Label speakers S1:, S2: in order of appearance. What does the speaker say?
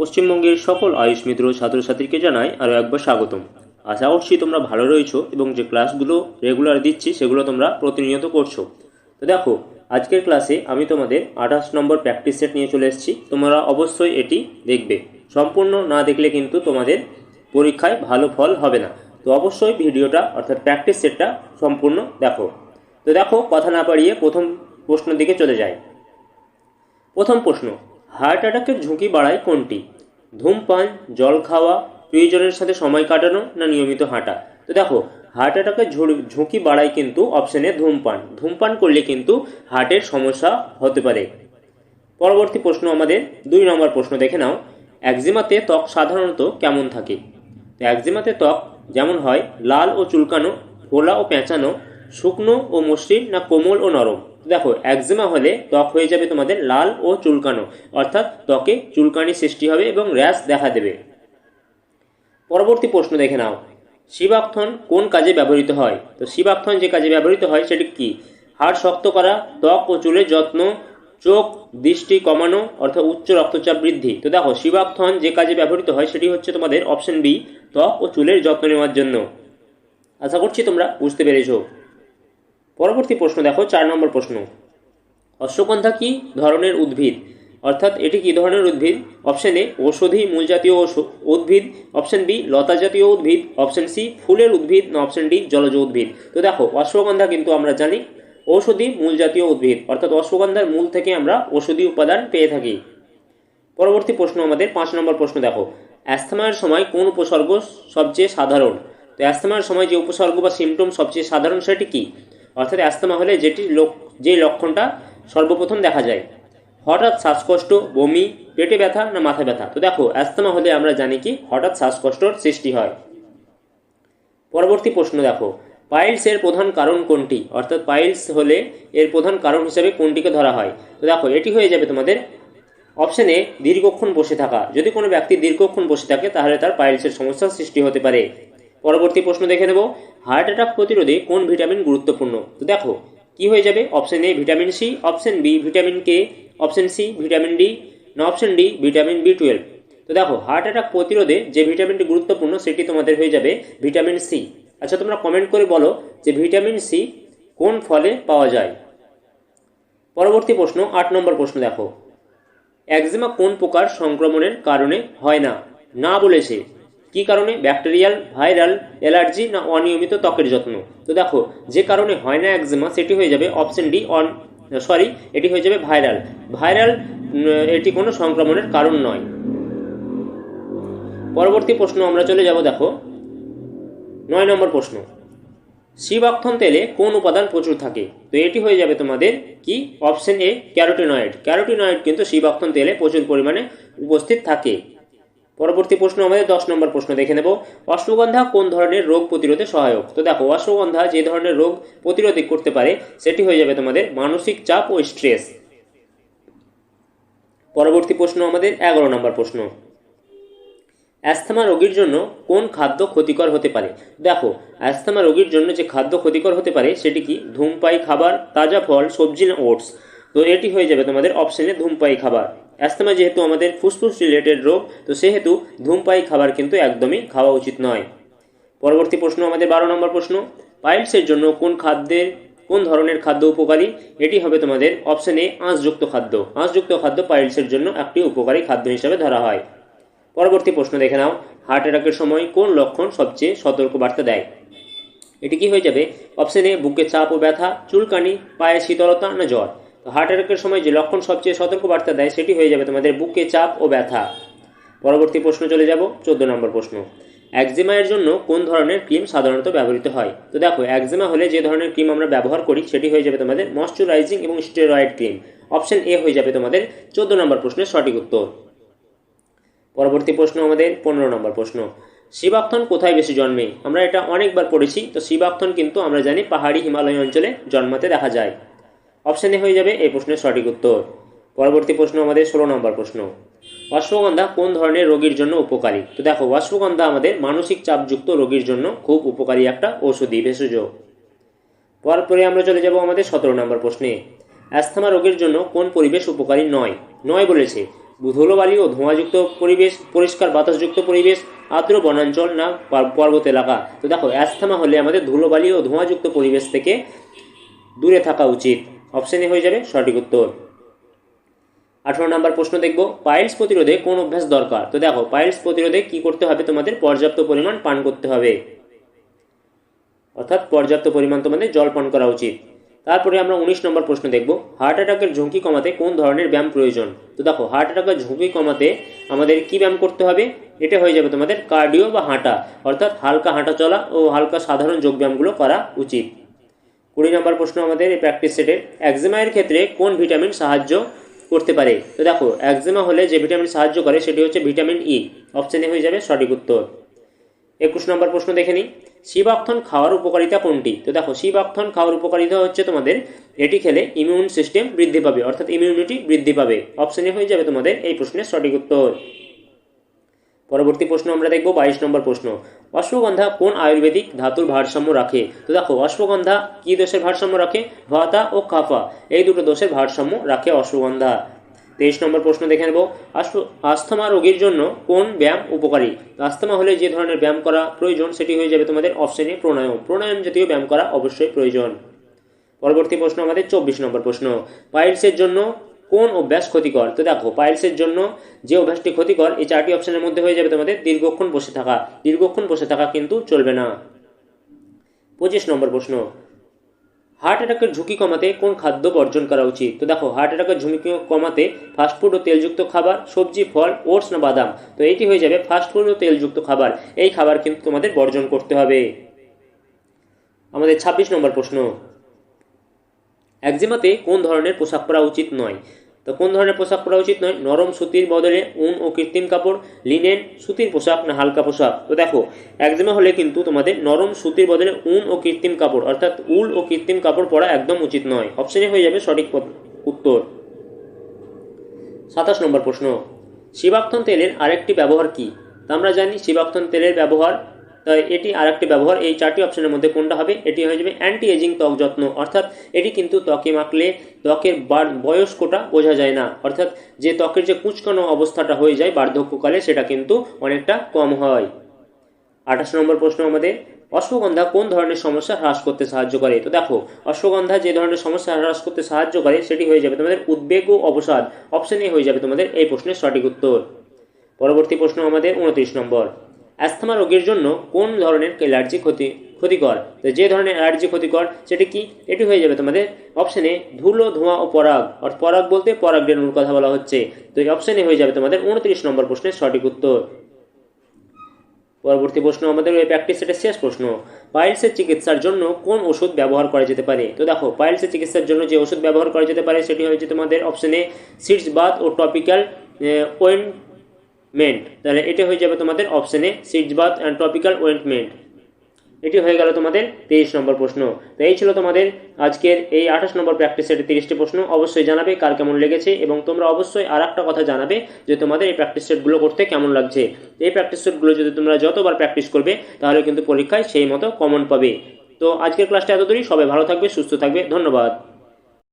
S1: পশ্চিমবঙ্গের সকল আয়ুষ মিত্র ছাত্রছাত্রীকে জানাই আরও একবার স্বাগতম। আশা করছি তোমরা ভালো রয়েছো এবং যে ক্লাসগুলো রেগুলার দিচ্ছি সেগুলো তোমরা প্রতিনিয়ত করছ। তো দেখো, আজকের ক্লাসে আমি তোমাদের আঠাশ নম্বর প্র্যাকটিস সেট নিয়ে চলে এসেছি। তোমরা অবশ্যই এটি দেখবে। সম্পূর্ণ না দেখলে কিন্তু তোমাদের পরীক্ষায় ভালো ফল হবে না। তো অবশ্যই ভিডিওটা অর্থাৎ প্র্যাকটিস সেটটা সম্পূর্ণ দেখো। তো দেখো, কথা না পারিয়ে প্রথম প্রশ্নের দিকে চলে যায় প্রথম প্রশ্ন হার্ট অ্যাটাকের ঝুঁকি বাড়ায় কোনটি? ধূমপান, জল খাওয়া, প্রিয়জনের সাথে সময় কাটানো না নিয়মিত হাঁটা? তো দেখো, হার্ট অ্যাটাকের ঝুঁকি বাড়ায় কিন্তু অপশানে ধূমপান। ধূমপান করলে কিন্তু হার্টের সমস্যা হতে পারে। পরবর্তী প্রশ্ন আমাদের, দুই নম্বর প্রশ্ন দেখে নাও। একজিমাতে ত্বক সাধারণত কেমন থাকে? তো একজিমাতে ত্বক যেমন হয়, লাল ও চুলকানো, ফোলা ও পেঁচানো, শুকনো ও মসৃণ না কোমল ও নরম? দেখো, একজিমা হলে ত্বক হয়ে যাবে তোমাদের লাল ও চুলকানো। অর্থাৎ ত্বকে চুলকানি সৃষ্টি হবে এবং র্যাশ দেখা দেবে। পরবর্তী প্রশ্ন দেখে নাও। শিবাক্ষন কোন কাজে ব্যবহৃত হয়? তো শিবাক্ষন যে কাজে ব্যবহৃত হয়, সেটি কি? হাড় শক্ত করা, ত্বক ও চুলের যত্ন, চোখ, দৃষ্টি কমানো, অর্থাৎ উচ্চ রক্তচাপ বৃদ্ধি। তো দেখো শিবাক্ষন যে কাজে ব্যবহৃত হয়, সেটি হচ্ছে তোমাদের অপশন বি, ত্বক ও চুলের যত্ন নেওয়ার জন্য। আশা করছি তোমরা বুঝতে পেরেছ। পরবর্তী প্রশ্ন, দেখো, চার নম্বর প্রশ্ন। অশ্বগন্ধা কি ধরনের উদ্ভিদ? অর্থাৎ এটি কি ধরনের উদ্ভিদ? অপশন এ, ঔষধি মূল জাতীয় উদ্ভিদ। অপশন বি লতা জাতীয় উদ্ভিদ। অপশন সি, ফুলের উদ্ভিদ। না, অপশন ডি, জলজ উদ্ভিদ। তো দেখো, অশ্বগন্ধা কিন্তু আমরা জানি ঔষধি মূল জাতীয় উদ্ভিদ। অর্থাৎ অশ্বগন্ধার মূল থেকে আমরা ঔষধি উপাদান পেয়ে থাকি। পরবর্তী প্রশ্ন আমাদের, পাঁচ নম্বর প্রশ্ন, দেখো, অ্যাস্থমার সময় কোন উপসর্গ সবচেয়ে সাধারণ? তো অ্যাস্থমার সময় যে উপসর্গ বা সিমটম সবচেয়ে সাধারণ সেটি কি? অর্থাৎ অ্যাস্তমা হলে যেটি যে লক্ষণটা সর্বপ্রথম দেখা যায়। হঠাৎ শ্বাসকষ্ট, বমি, পেটে ব্যথা না মাথা ব্যথা? তো দেখো অ্যাস্তমা হলে আমরা জানি কি? হঠাৎ শ্বাসকষ্টর সৃষ্টি হয়। পরবর্তী প্রশ্ন দেখো, পাইলস এর প্রধান কারণ কোনটি? অর্থাৎ পাইলস হলে এর প্রধান কারণ হিসেবে কোনটিকে ধরা হয়? তো দেখো, এটি হয়ে যাবে তোমাদের অপশনে দীর্ঘক্ষণ বসে থাকা। যদি কোনো ব্যক্তি দীর্ঘক্ষণ বসে থাকে, তাহলে তার পাইলসের সমস্যার সৃষ্টি হতে পারে। পরবর্তী প্রশ্ন দেখে নেব। হার্ট অ্যাটাক প্রতিরোধে কোন ভিটামিন গুরুত্বপূর্ণ? তো দেখো, কি হয়ে যাবে? Option A vitamin C option B vitamin K option C vitamin D না option D vitamin B twelve তো দেখো হার্ট অ্যাটাক প্রতিরোধে যে ভিটামিনটি গুরুত্বপূর্ণ, সেটি তোমাদের হয়ে যাবে ভিটামিন সি আচ্ছা তোমরা কমেন্ট করে বলো যে ভিটামিন সি কোন ফলে পাওয়া যায়? পরবর্তী প্রশ্ন, আট নম্বর প্রশ্ন দেখো। একজিমা কোন প্রকার সংক্রমণের কারণে হয় না? না বলেছে। কি কারণে? ব্যাকটেরিয়াল, ভাইরাল, অ্যালার্জি না অনিয়মিত ত্বকের যত্ন? তো দেখো, যে কারণে হয় না একজিমা, সেটি হয়ে যাবে অপশন ডি অন সরি এটি হয়ে যাবে ভাইরাল। ভাইরাল এটি কোনো সংক্রমণের কারণ নয়। পরবর্তী প্রশ্ন আমরা চলে যাব, দেখো। নয় নম্বর প্রশ্ন। শিবাক্ষন তেলে কোন উপাদান প্রচুর থাকে? তো এটি হয়ে যাবে তোমাদের কি? অপশন এ ক্যারোটিনয়েড ক্যারোটিনয়েড কিন্তু শিবাক্ষন তেলে প্রচুর পরিমাণে উপস্থিত থাকে। পরবর্তী প্রশ্ন আমাদের দশ নম্বর প্রশ্ন দেখে নেব। অশ্বগন্ধা কোন ধরনের রোগ প্রতিরোধে সহায়ক? তো দেখো, অশ্বগন্ধা যে ধরনের রোগ প্রতিরোধী করতে পারে, সেটি হয়ে যাবে তোমাদের মানসিক চাপ ও স্ট্রেস পরবর্তী প্রশ্ন আমাদের এগারো নম্বর প্রশ্ন। অ্যাস্থমা রোগীর জন্য কোন খাদ্য ক্ষতিকর হতে পারে? দেখো, অ্যাস্থমা রোগীর জন্য যে খাদ্য ক্ষতিকর হতে পারে, সেটি কি? ধূমপাই খাবার, তাজা ফল, সবজি না ওটস তো এটি হয়ে যাবে তোমাদের অপশনে ধূমপাই খাবার। অ্যাস্থমা যেহেতু আমাদের ফুসফুস রিলেটেড রোগ, তো সেহেতু ধূমপাই খাবার কিন্তু একদমই খাওয়া উচিত নয়। পরবর্তী প্রশ্ন, আমাদের বারো নম্বর প্রশ্ন পাইলসের জন্য কোন খাদ্যের, কোন ধরনের খাদ্য উপকারী? এটি হবে তোমাদের অপশন এ আঁশযুক্ত খাদ্য। আঁশযুক্ত খাদ্য পাইলসের জন্য একটি উপকারী খাদ্য হিসাবে ধরা হয়। পরবর্তী প্রশ্ন দেখে নাও, হার্ট অ্যাটাকের সময় কোন লক্ষণ সবচেয়ে সতর্ক বার্তা দেয়? এটি কি হয়ে যাবে? অপশন এ বুকে চাপ ও ব্যথা, চুলকানি পায়ে শীতলতা না জ্বর? হার্ট অ্যাটাকের সময় যে লক্ষণ সবচেয়ে সতর্ক বার্তা দেয় সেটি হয়ে যাবে তোমাদের বুকে চাপ ও ব্যথা। পরবর্তী প্রশ্ন চলে যাব, চোদ্দ নম্বর প্রশ্ন। একজিমায়ের জন্য কোন ধরনের ক্রিম সাধারণত ব্যবহৃত হয়? তো দেখো একজিমা হলে যে ধরনের ক্রিম আমরা ব্যবহার করি সেটি হয়ে যাবে তোমাদের ময়শ্চারাইজিং এবং স্টেরয়েড ক্রিম অপশন এ হয়ে যাবে তোমাদের চোদ্দ নম্বর প্রশ্নের সঠিক উত্তর। পরবর্তী প্রশ্ন আমাদের পনেরো নম্বর প্রশ্ন। শিবাক্ষন কোথায় বেশি জন্মে? আমরা এটা অনেকবার পড়েছি, তো শিবাক্ষন কিন্তু আমরা জানি পাহাড়ি হিমালয় অঞ্চলে জন্মাতে দেখা যায়। অপশানে হয়ে যাবে এই প্রশ্নের সঠিক উত্তর। পরবর্তী প্রশ্ন আমাদের ষোলো নম্বর প্রশ্ন। অশ্বগন্ধা কোন ধরনের রোগীর জন্য উপকারী? তো দেখো অশ্বগন্ধা আমাদের মানসিক চাপযুক্ত রোগীর জন্য খুব উপকারী একটা ঔষধি ভেষজ। পরপরে আমরা চলে যাব আমাদের সতেরো নম্বর প্রশ্নে। অ্যাস্থমা রোগীর জন্য কোন পরিবেশ উপকারী নয়? নয় বলেছে ধুলোবালি ও ধোঁয়াযুক্ত পরিবেশ, পরিষ্কার বাতাসযুক্ত পরিবেশ, আর্দ্র বনাঞ্চল না পর্বত এলাকা? তো দেখো, অ্যাস্থমা হলে আমাদের ধুলোবালি ও ধোঁয়াযুক্ত পরিবেশ থেকে দূরে থাকা উচিত। অপশানে হয়ে যাবে সঠিক উত্তর। আঠারো নম্বর প্রশ্ন দেখব পাইলস প্রতিরোধে কোন অভ্যাস দরকার? তো দেখো পাইলস প্রতিরোধে কি করতে হবে তোমাদের? পর্যাপ্ত পরিমাণ পান করতে হবে। অর্থাৎ পর্যাপ্ত পরিমাণ তোমাদের জল পান করা উচিত। তারপরে আমরা উনিশ নম্বর প্রশ্ন দেখব হার্ট অ্যাটাকের ঝুঁকি কমাতে কোন ধরনের ব্যায়াম প্রয়োজন? তো দেখো হার্ট অ্যাটাকের ঝুঁকি কমাতে আমাদের কি ব্যায়াম করতে হবে? এটা হয়ে যাবে তোমাদের কার্ডিও বা হাঁটা। অর্থাৎ হালকা হাঁটা চলা ও হালকা সাধারণ যোগব্যায়ামগুলো করা উচিত। কুড়ি নম্বর প্রশ্ন আমাদের এই প্র্যাকটিস সেটের একজিমায়ের ক্ষেত্রে কোন ভিটামিন সাহায্য করতে পারে? তো দেখো একজিমা হলে যে ভিটামিন সাহায্য করে সেটি হচ্ছে ভিটামিন ই অপশানে হয়ে যাবে সঠিক উত্তর। একুশ নম্বর প্রশ্ন দেখে নিই। শিবাক্ষন খাওয়ার উপকারিতা কোনটি? তো দেখো শিবাক্ষন খাওয়ার উপকারিতা হচ্ছে তোমাদের, এটি খেলে ইমিউন সিস্টেম বৃদ্ধি পাবে, অর্থাৎ ইমিউনিটি বৃদ্ধি পাবে। অপশানে হয়ে যাবে তোমাদের এই প্রশ্নের সঠিক উত্তর। পরবর্তী প্রশ্ন আমরা দেখব, বাইশ নম্বর প্রশ্ন। অশ্বগন্ধা কোন আয়ুর্বেদিক ধাতুর ভারসাম্য রাখে? তো দেখো, অশ্বগন্ধা কি দোষের ভারসাম্য রাখে? ভাতা ও কাফা, এই দুটো দোষের ভারসাম্য রাখে অশ্বগন্ধা। তেইশ নম্বর প্রশ্ন দেখে নেব আস- আস্থমা রোগীর জন্য কোন ব্যায়াম উপকারী? আস্থমা হলে যে ধরনের ব্যায়াম করা প্রয়োজন, সেটি হয়ে যাবে তোমাদের অপশনে প্রাণায়াম প্রাণায়াম জাতীয় ব্যায়াম করা অবশ্যই প্রয়োজন। পরবর্তী প্রশ্ন আমাদের চব্বিশ নম্বর প্রশ্ন। পাইলসের জন্য কোন অভ্যাস ক্ষতিকর? তো দেখো পাইলসের জন্য যে অভ্যাসটি ক্ষতিকর, এই চারটি অপশনের মধ্যে হয়ে যাবে তোমাদের দীর্ঘক্ষণ বসে থাকা। দীর্ঘক্ষণ বসে থাকা কিন্তু চলবে না। পঁচিশ নম্বর প্রশ্ন। হার্ট অ্যাটাকের ঝুঁকি কমাতে কোন খাদ্য বর্জন করা উচিত? তো দেখো হার্ট অ্যাটাকের ঝুঁকি কমাতে ফাস্টফুড ও তেলযুক্ত খাবার, সবজি, ফল ওটস না বাদাম? তো এটি হয়ে যাবে ফাস্টফুড ও তেলযুক্ত খাবার। এই খাবার কিন্তু তোমাদের বর্জন করতে হবে। আমাদের ছাব্বিশ নম্বর প্রশ্ন। একজিমাতে কোন ধরনের পোশাক পরা উচিত নয়? তো কোন ধরনের পোশাক পরা উচিত নয়? নরম সুতির বদলে উন ও কৃত্রিম কাপড় লিনেন সুতির পোশাক না হালকা পোশাক? তো দেখো, একজিমা হলে কিন্তু তোমাদের নরম সুতির বদলে উন ও কৃত্রিম কাপড়, অর্থাৎ উল ও কৃত্রিম কাপড় পরা একদম উচিত নয়। অপশনে হয়ে যাবে সঠিক উত্তর। সাতাশ নম্বর প্রশ্ন। শিবাক্তন তেলের আরেকটি ব্যবহার কি? আমরা জানি শিবাক্তন তেলের ব্যবহার এটি আরেকটি ব্যবহার। এই চারটি অপশনের মধ্যে কোনটা হবে? এটি হয়ে যাবে অ্যান্টি এজিং ত্বক যত্ন। অর্থাৎ এটি কিন্তু ত্বকে মাখলে ত্বকের বয়স্কটা বোঝা যায় না। অর্থাৎ যে ত্বকের যে কুচকানো অবস্থাটা হয়ে যায় বার্ধক্যকালে, সেটা কিন্তু অনেকটা কম হয়। আঠাশ নম্বর প্রশ্ন আমাদের, অশ্বগন্ধা কোন ধরনের সমস্যা হ্রাস করতে সাহায্য করে? তো দেখো, অশ্বগন্ধা যে ধরনের সমস্যা হ্রাস করতে সাহায্য করে, সেটি হয়ে যাবে তোমাদের উদ্বেগ ও অবসাদ। অপশনে হয়ে যাবে তোমাদের এই প্রশ্নের সঠিক উত্তর। পরবর্তী প্রশ্ন আমাদের উনত্রিশ নম্বর। অ্যাস্থমা রোগীর জন্য কোন ধরনের অ্যালার্জি ক্ষতি, ক্ষতিকর? তো যে ধরনের অ্যালার্জি ক্ষতিকর, সেটি কি? এটি হয়ে যাবে তোমাদের অপশানে ধুলো, ধোঁয়া ও পরাগ। অর্থাৎ পরাগ বলতে পরাগ রেণুর কথা বলা হচ্ছে। তো এই অপশানে হয়ে যাবে তোমাদের উনত্রিশ নম্বর প্রশ্নের সঠিক উত্তর। পরবর্তী প্রশ্ন, আমাদের ওই প্র্যাকটিস সেটের শেষ প্রশ্ন। পাইলসের চিকিৎসার জন্য কোন ওষুধ ব্যবহার করা যেতে পারে? তো দেখো পাইলসের চিকিৎসার জন্য যে ওষুধ ব্যবহার করা যেতে পারে, সেটি হয়েছে তোমাদের অপশানে সিডস বাথ ও টপিক্যাল ওয়েন্টমেন্ট তাহলে এটা হয়ে যাবে তোমাদের অপশনে sitz bath and topical ointment এটি হয়ে গেল তোমাদের তেইশ নম্বর প্রশ্ন। তো এই ছিল তোমাদের আজকের এই আঠাশ নম্বর প্র্যাকটিস তিরিশটি প্রশ্ন। অবশ্যই জানাবে কার কেমন লেগেছে এবং তোমরা অবশ্যই আর একটা কথা জানাবে যে তোমাদের এই প্র্যাকটিস সেটগুলো করতে কেমন লাগছে। এই প্র্যাকটিস সেটগুলো যদি তোমরা যতবার প্র্যাকটিস করবে তাহলে কিন্তু পরীক্ষায় সেই মতো কমন পাবে। তো আজকের ক্লাসটা এত দূরই। সবাই ভালো থাকবে, সুস্থ থাকবে। ধন্যবাদ।